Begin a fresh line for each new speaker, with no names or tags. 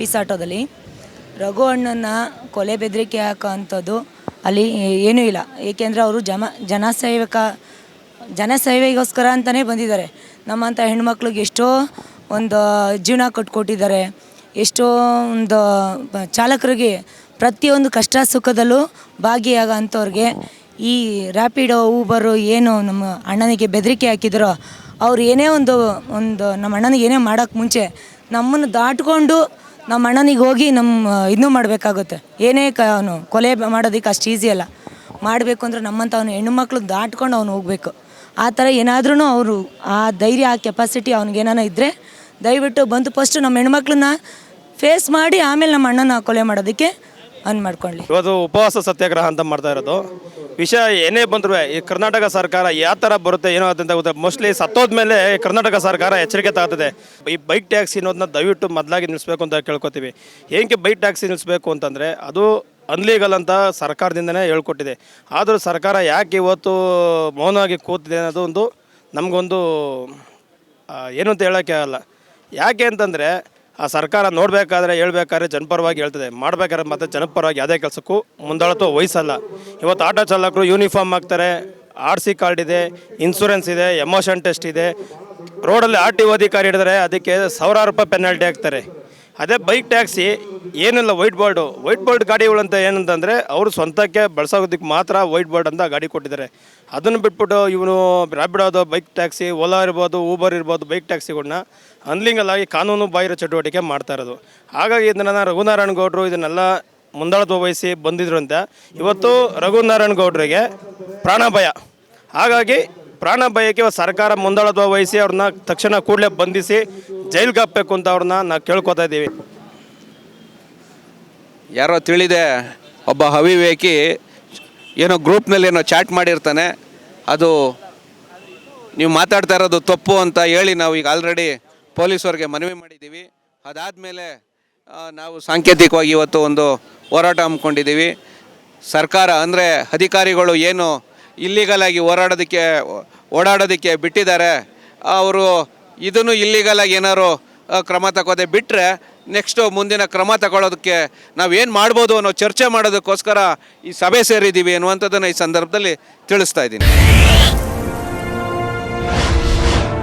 Piece ಆಟೋದಲ್ಲಿ ರಘು ಅಣ್ಣನ ಕೊಲೆ ಬೆದರಿಕೆ ಹಾಕೋವಂಥದ್ದು ಅಲ್ಲಿ ಏನೂ ಇಲ್ಲ. ಏಕೆಂದರೆ ಅವರು ಜಮ ಜನಸೇವಕ ಜನಸೇವೆಗೋಸ್ಕರ ಅಂತಲೇ ಬಂದಿದ್ದಾರೆ. ನಮ್ಮಂಥ ಹೆಣ್ಮಕ್ಳಿಗೆ ಎಷ್ಟೋ ಒಂದು ಜೀವನ ಕಟ್ಕೊಟ್ಟಿದ್ದಾರೆ. ಎಷ್ಟೋ ಒಂದು ಚಾಲಕರಿಗೆ ಪ್ರತಿಯೊಂದು ಕಷ್ಟ ಸುಖದಲ್ಲೂ ಭಾಗಿಯಾಗೋ ಅಂಥವ್ರಿಗೆ ಈ ರ್ಯಾಪಿಡೋ ಊಬರು ಏನು ನಮ್ಮ ಅಣ್ಣನಿಗೆ ಬೆದರಿಕೆ ಹಾಕಿದ್ರೋ ಅವ್ರು ಏನೇ ಒಂದು ಒಂದು ನಮ್ಮ ಅಣ್ಣನಿಗೆ ಏನೇ ಮಾಡೋಕ್ಕೆ ಮುಂಚೆ ನಮ್ಮನ್ನು ದಾಟ್ಕೊಂಡು ನಮ್ಮ ಅಣ್ಣನಿಗೆ ಹೋಗಿ ನಮ್ಮ ಇದನ್ನೂ ಮಾಡಬೇಕಾಗುತ್ತೆ. ಏನೇ ಕ, ಅವನು ಕೊಲೆ ಮಾಡೋದಕ್ಕೆ ಅಷ್ಟು ಈಸಿ ಅಲ್ಲ. ಮಾಡಬೇಕು ಅಂದರೆ ನಮ್ಮಂಥ ಅವನು ಹೆಣ್ಣುಮಕ್ಳು ದಾಟ್ಕೊಂಡು ಅವನು ಹೋಗಬೇಕು. ಆ ಥರ ಏನಾದ್ರೂ ಅವರು ಆ ಧೈರ್ಯ, ಆ ಕೆಪಾಸಿಟಿ ಅವ್ನಿಗೇನಾನ ಇದ್ದರೆ ದಯವಿಟ್ಟು ಬಂದು ಫಸ್ಟು ನಮ್ಮ ಹೆಣ್ಮಕ್ಳನ್ನ ಫೇಸ್ ಮಾಡಿ ಆಮೇಲೆ ನಮ್ಮ ಅಣ್ಣನ ಕೊಲೆ ಮಾಡೋದಕ್ಕೆ ಅನ್ ಮಾಡ್ಕೊಳ್ಳಿ.
ಇವತ್ತು ಉಪವಾಸ ಸತ್ಯಾಗ್ರಹ ಅಂತ ಮಾಡ್ತಾ ಇರೋದು. ವಿಷಯ ಏನೇ ಬಂದ್ರು ಈ ಕರ್ನಾಟಕ ಸರ್ಕಾರ ಯಾವ ಥರ ಬರುತ್ತೆ, ಏನೋ ಅಂತ ಗೊತ್ತೆ? ಮೋಸ್ಟ್ಲಿ ಸತ್ತೋದ್ಮೇಲೆ ಕರ್ನಾಟಕ ಸರ್ಕಾರ ಎಚ್ಚರಿಕೆ ತಗೋತದೆ. ಈ ಬೈಕ್ ಟ್ಯಾಕ್ಸಿ ಅನ್ನೋದನ್ನ ದಯವಿಟ್ಟು ಮೊದಲಾಗಿ ನಿಲ್ಲಿಸ್ಬೇಕು ಅಂತ ಕೇಳ್ಕೊತೀವಿ. ಏನಕ್ಕೆ ಬೈಕ್ ಟ್ಯಾಕ್ಸಿ ನಿಲ್ಲಿಸ್ಬೇಕು ಅಂತಂದರೆ, ಅದು ಅನ್ಲೀಗಲ್ ಅಂತ ಸರ್ಕಾರದಿಂದನೇ ಹೇಳ್ಕೊಟ್ಟಿದೆ. ಆದರೂ ಸರ್ಕಾರ ಯಾಕೆ ಇವತ್ತು ಮೌನವಾಗಿ ಕೂತಿದೆ ಅನ್ನೋದು ಒಂದು ನಮಗೊಂದು ಏನು ಅಂತ ಹೇಳೋಕ್ಕೆ ಆಗಲ್ಲ. ಯಾಕೆ ಅಂತಂದರೆ ಆ ಸರ್ಕಾರ ನೋಡಬೇಕಾದ್ರೆ ಹೇಳ್ಬೇಕಾದ್ರೆ ಜನಪರವಾಗಿ ಹೇಳ್ತದೆ. ಮಾಡ್ಬೇಕಾದ್ರೆ ಮತ್ತೆ ಜನಪರವಾಗಿ ಯಾವುದೇ ಕೆಲಸಕ್ಕೂ ಮುಂದಾಳತ್ವ ವಹಿಸಲ್ಲ. ಇವತ್ತು ಆಟೋ ಚಾಲಕರು ಯೂನಿಫಾರ್ಮ್ ಹಾಕ್ತಾರೆ, ಆರ್ ಸಿ ಕಾರ್ಡ್ ಇದೆ ಇನ್ಸೂರೆನ್ಸ್ ಇದೆ, ಎಮೋಷನ್ ಟೆಸ್ಟ್ ಇದೆ. ರೋಡಲ್ಲಿ ಆರ್ ಟಿ ಒ ಅಧಿಕಾರಿ ಹಿಡಿದ್ರೆ ಅದಕ್ಕೆ ಸಾವಿರಾರು ರೂಪಾಯಿ ಪೆನಾಲ್ಟಿ ಹಾಕ್ತಾರೆ. ಅದೇ ಬೈಕ್ ಟ್ಯಾಕ್ಸಿ ಏನಿಲ್ಲ ವೈಟ್ ಬೋರ್ಡು ವೈಟ್ ಬೋರ್ಡ್ ಗಾಡಿಗಳಂತ ಏನಂತಂದರೆ ಅವರು ಸ್ವಂತಕ್ಕೆ ಬಳಸೋದಕ್ಕೆ ಮಾತ್ರ ವೈಟ್ ಬೋರ್ಡ್ ಅಂತ ಗಾಡಿ ಕೊಟ್ಟಿದ್ದಾರೆ. ಅದನ್ನು ಬಿಟ್ಬಿಟ್ಟು ಇವನು ರ್ಯಾಪಿಡೋದು ಬೈಕ್ ಟ್ಯಾಕ್ಸಿ ಓಲಾ ಇರ್ಬೋದು ಊಬರ್ ಇರ್ಬೋದು ಬೈಕ್ ಟ್ಯಾಕ್ಸಿಗಳನ್ನ ಅನ್ಲಿಂಗಲ್ಲಾಗಿ ಕಾನೂನು ಬಾಹಿರ ಚಟುವಟಿಕೆ ಮಾಡ್ತಾ ಇರೋದು. ಹಾಗಾಗಿ ಇದನ್ನು ರಘುನಾರಾಯಣ ಗೌಡರು ಇದನ್ನೆಲ್ಲ ಮುಂದಾಳತ್ವ ವಹಿಸಿ ಬಂದಿದ್ರು ಅಂತ. ಇವತ್ತು ರಘುನಾರಾಯಣ ಗೌಡರಿಗೆ ಪ್ರಾಣಭಯ ಹಾಗಾಗಿ ಪ್ರಾಣ ಭಯಕ್ಕೆ ಸರ್ಕಾರ ಮುಂದಾಳತ್ವ ವಹಿಸಿ ಅವ್ರನ್ನ ತಕ್ಷಣ ಕೂಡಲೇ ಬಂಧಿಸಿ ಜೈಲ್ಗೆ ಹಾಕಬೇಕು ಅಂತ ಅವ್ರನ್ನ ನಾವು ಕೇಳ್ಕೊತಾ ಇದ್ದೀವಿ.
ಯಾರೋ ತಿಳಿದೆ, ಒಬ್ಬ ಹವಿವೇಕಿ ಏನೋ ಗ್ರೂಪ್ನಲ್ಲಿ ಏನೋ ಚಾಟ್ ಮಾಡಿರ್ತಾನೆ. ಅದು ನೀವು ಮಾತಾಡ್ತಾ ಇರೋದು ತಪ್ಪು ಅಂತ ಹೇಳಿ ನಾವು ಈಗ ಆಲ್ರೆಡಿ ಪೊಲೀಸವ್ರಿಗೆ ಮನವಿ ಮಾಡಿದ್ದೀವಿ. ಅದಾದಮೇಲೆ ನಾವು ಸಾಂಕೇತಿಕವಾಗಿ ಇವತ್ತು ಒಂದು ಹೋರಾಟ ಹಮ್ಮಿಕೊಂಡಿದ್ದೀವಿ. ಸರ್ಕಾರ ಅಂದರೆ ಅಧಿಕಾರಿಗಳು ಏನು ಇಲ್ಲಿಗಲ್ ಆಗಿ ಹೋರಾಡೋದಕ್ಕೆ, ಓಡಾಡೋದಕ್ಕೆ ಬಿಟ್ಟಿದ್ದಾರೆ. ಅವರು ಇದನ್ನು ಇಲ್ಲಿಗಲ್ ಆಗಿ ಏನಾದ್ರು ಕ್ರಮ ತಗೋದೆ ಬಿಟ್ಟರೆ ನೆಕ್ಸ್ಟು ಮುಂದಿನ ಕ್ರಮ ತಗೊಳ್ಳೋದಕ್ಕೆ ನಾವೇನು ಮಾಡ್ಬೋದು ಅನ್ನೋ ಚರ್ಚೆ ಮಾಡೋದಕ್ಕೋಸ್ಕರ ಈ ಸಭೆ ಸೇರಿದ್ದೀವಿ ಅನ್ನುವಂಥದ್ದನ್ನು ಈ ಸಂದರ್ಭದಲ್ಲಿ ತಿಳಿಸ್ತಾ ಇದ್ದೀನಿ.